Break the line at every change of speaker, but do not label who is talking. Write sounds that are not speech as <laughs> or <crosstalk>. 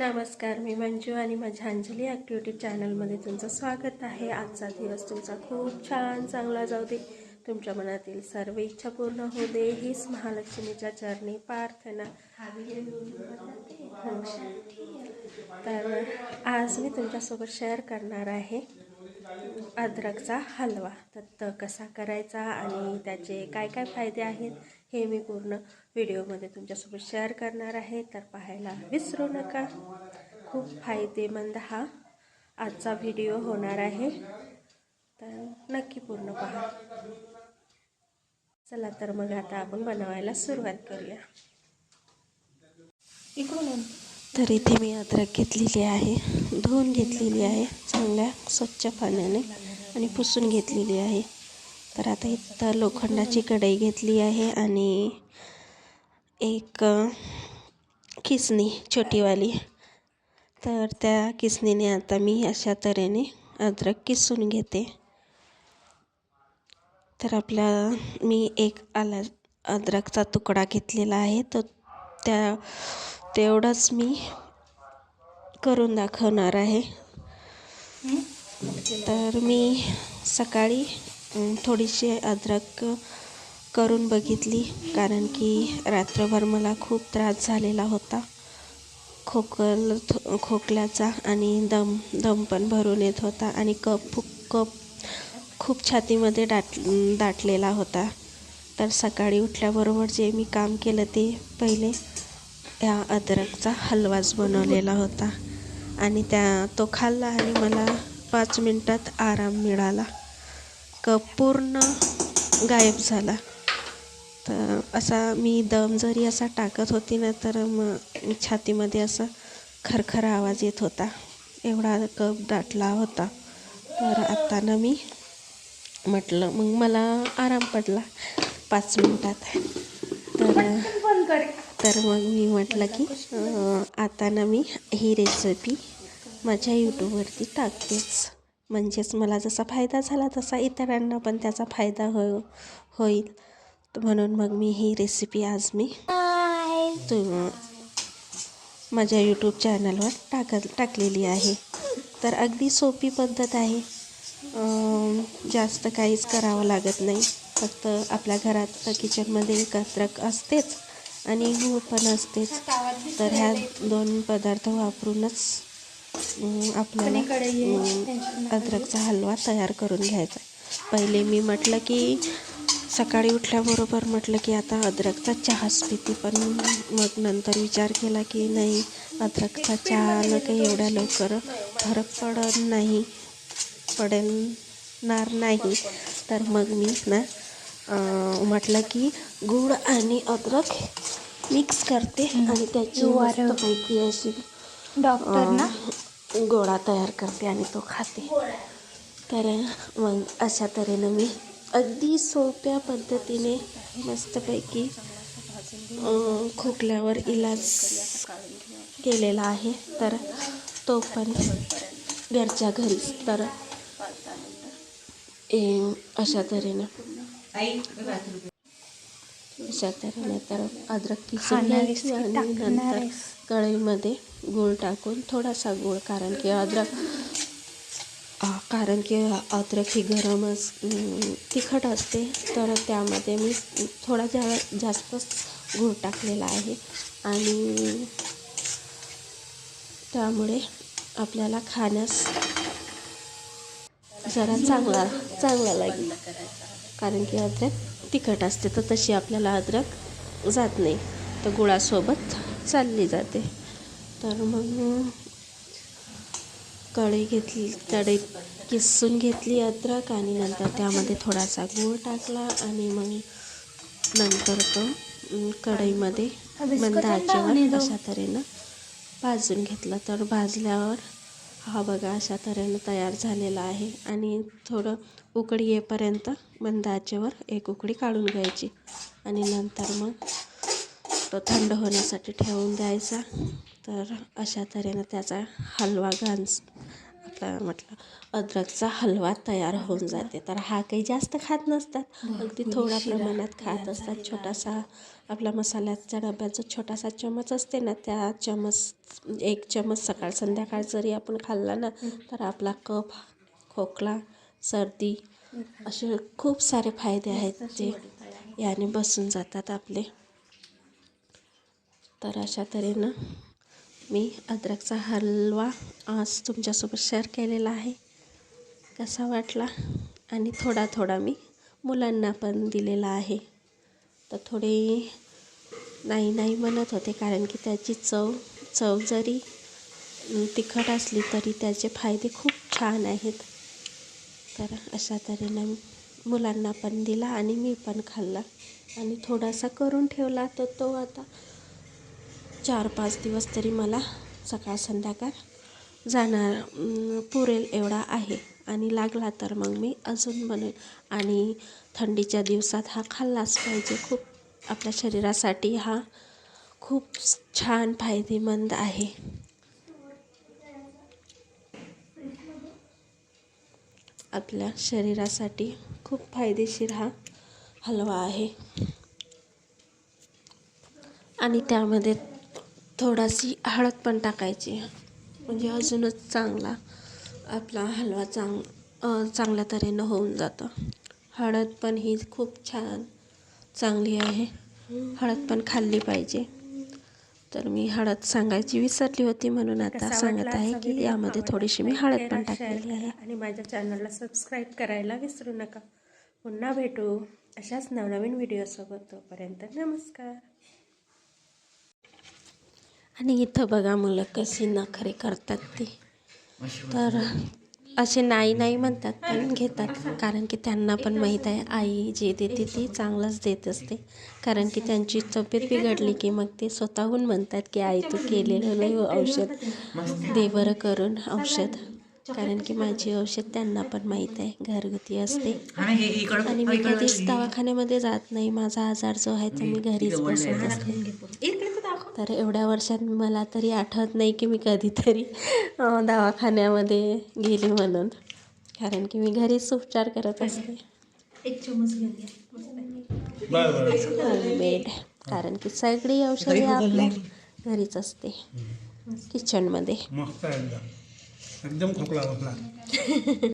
नमस्कार मी मंजू आणि माझ्या अंजली ॲक्टिव्हिटी चॅनलमध्ये तुमचं स्वागत आहे. आजचा दिवस तुमचा खूप छान चांगला जाऊ दे. तुमच्या मनातील सर्व इच्छा पूर्ण होऊ दे. हीच महालक्ष्मीच्या चरणी प्रार्थना. हो. तर आज मी तुमच्यासोबत शेअर करणार आहे अद्रकचा हलवा. तर कसा करायचा आणि त्याचे काय काय फायदे आहेत? हे मी पूर्ण व्हिडिओमध्ये तुमच्यासोबत शेअर करणार आहे. तर पाहायला विसरू नका. खूप फायदेमंद हा आजचा व्हिडिओ होणार आहे. तर नक्की पूर्ण पहा. चला तर मग आता आपण बनवायला सुरुवात करूया.
इकडून
तर इथे मी अद्रक घेतलेली आहे. धुवून घेतलेली आहे. चांगल्या स्वच्छ पाण्याने आणि पुसून घेतलेली आहे. तर आता इथं लोखंडाची कढई घेतली आहे आणि एक किसणी छोटीवाली. तर त्या किसणीने आता मी अशा तऱ्हेने अद्रक किसून घेते. तर आपला मी एक आला अद्रकचा तुकडा घेतलेला आहे. तर त्या तेवढंच मी करून दाखवणार आहे. तर मी सकाळी थोडीशी अद्रक करून बघितली कारण की रात्रभर मला खूप त्रास झालेला होता. खोकल थो- खोकल्याचा आणि दम दम पण भरून येत होता आणि कप कप खूप छातीमध्ये दाट दाटलेला होता. तर सकाळी उठल्याबरोबर जे मी काम केलं ते पहिले या अद्रकचा हलवाच बनवलेला होता. आणि त्या तो खाल्ला आणि मला पाच मिनटात आराम मिळाला. पूर्ण गायब झाला. तर असा मी दम जरी असा टाकत होती ना तर मग छातीमध्ये असं खरखर आवाज येत होता. एवढा कप दाटला होता. तर आता ना मी म्हटलं मग मला आराम पडला पाच मिनटात. तर तर मग मी म्हटलं की आता ना मी ही रेसिपी माझ्या यूट्यूबवरती टाकतेच. म्हणजेच मला जसा फायदा झाला तसा इतरांना पण त्याचा फायदा हो होईल. म्हणून मग मी ही रेसिपी आज मी तु माझ्या यूट्यूब चॅनलवर टाकत टाकलेली आहे. तर अगदी सोपी पद्धत आहे. जास्त काहीच करावं लागत नाही. फक्त आपल्या घरात किचनमध्ये एक असतेच आणि गूळ पण असतेच. तर ह्या दोन पदार्थ वापरूनच आपल्याला अद्रकचा हलवा तयार करून घ्यायचा पहिले मी म्हटलं की सकाळी उठल्याबरोबर म्हटलं की आता अद्रकचा चहाच पिते पण मग नंतर विचार केला की नाही अद्रकचा चहानं काही एवढ्या लवकर फरक पडत नाही पडणार नाही. तर मग मी ना म्हटलं की गूळ आणि अद्रक मिक्स करते आणि त्याची
वारं.
मस्तपैकी अशी
डॉक्टर ना?
गोळा तयार करते आणि तो खाते. तर मग अशा तऱ्हेनं मी अगदी सोप्या पद्धतीने मस्तपैकी खोकल्यावर इलाज केलेला आहे. तर तो पण घरच्या घरीच तर ए, अशा तऱ्हेनं. अशा तऱ्हेने तर अद्रक किसून घ्यायची आणि नंतर? कढईमध्ये गूळ टाकून थोडासा गूळ कारण की अद्रक कारण की अद्रक ही गरमच तिखट असते तर त्यामध्ये मी थोडा जा जास्तच गूळ टाकलेला आहे. आणि त्यामुळे आपल्याला खाण्यास जरा चांगला चांगला लागेल. कारण की अद्रक तिखट असते तर तशी आपल्याला अद्रक जात नाही. तर गुळासोबत चालली जाते. तर मग कढई घेतली कढई किसून घेतली अद्रक आणि नंतर त्यामध्ये थोडासा गूळ टाकला आणि मग नंतर तो कढईमध्ये मंद आचेवर अशा तऱ्हेनं भाजून घेतलं. तर भाजल्यावर हा बघा अशा तऱ्हेनं तयार झालेला आहे आणि थोडं उकळी येईपर्यंत मंद आचेवर एक उकळी काढून घ्यायची आणि नंतर मग तो थंड होण्यासाठी ठेवून द्यायचा. तर अशा तऱ्हेनं त्याचा हलवा घान्स तर म्हटलं अद्रकचा हलवा तयार होऊन जाते. तर हा काही जास्त खात नसतात अगदी थोड्या प्रमाणात खात असतात. छोटासा आपला मसाल्याच्या डब्याचा छोटासा चमच असते ना त्या चमच एक चमच सकाळ संध्याकाळ जरी आपण खाल्ला ना तर आपला कफ खोकला सर्दी असे खूप सारे फायदे आहेत ते याने बसून जातात आपले. तर अशा तऱ्हेनं मी अद्रकचा हलवा आज तुमच्यासोबत शेअर केलेला आहे. कसा वाटला? आणि थोडा थोडा मी मुलांना पण दिलेला आहे. तर थोडे नाही नाही म्हणत होते कारण की त्याची चव चव जरी तिखट असली तरी त्याचे फायदे खूप छान आहेत. तर अशा तऱ्हेनं मुलांना पण दिला आणि मी पण खाल्ला. आणि थोडासा करून ठेवला तर तो आता चार पाच दिवस तरी मला सकाळ संध्याकाळ जाणार पुरेल एवढा आहे. आणि लागला तर मग मी अजून बनेल आणि थंडीच्या दिवसात हा खाल्लाच पाहिजे. खूप आपल्या शरीरासाठी हा खूप छान फायदेमंद आहे. आपल्या शरीरासाठी खूप फायदेशीर हा हलवा आहे. आणि त्यामध्ये थोडाशी हळद पण टाकायची. म्हणजे अजूनच चांगला आपला हलवा चांग चांगल्या तऱ्हेनं होऊन जातं. हळद पण ही खूप छान चांगली आहे. हळद पण खाल्ली पाहिजे. तर मी हळद सांगायची विसरली होती म्हणून आता सांगत आहे की? यामध्ये थोडीशी मी हळद पण टाकलेली आहे.
आणि माझ्या चॅनलला सबस्क्राईब करायला विसरू नका. पुन्हा भेटू अशाच नवनवीन व्हिडिओसोबत तोपर्यंत नमस्कार.
आणि इथं बघा मुलं कशी नखरे करतात ती. तर असे नाही नाही म्हणतात पण घेतात. कारण की त्यांना पण माहीत आहे आई जे देते ती चांगलंच देत असते. कारण की त्यांची तब्येत बिघडली की मग ते स्वतःहून म्हणतात की आई तू केलेलं औषध. दे बरं करून औषध. कारण की माझी औषध त्यांना पण माहीत आहे घरगुती असते. आणि मी कधीच दवाखान्यामध्ये जात नाही. माझा आजार जो आहे तो मी घरीच बसत असते. तर एवढ्या वर्षात मला तरी आठवत नाही की मी कधीतरी दवाखान्यामध्ये गेली म्हणून. कारण की मी घरीच उपचार करत असते. होममेड. कारण की सगळी औषधे आपल्या घरीच असते. किचनमध्ये.
एकदम. एकदम खोकला खोकला. <laughs>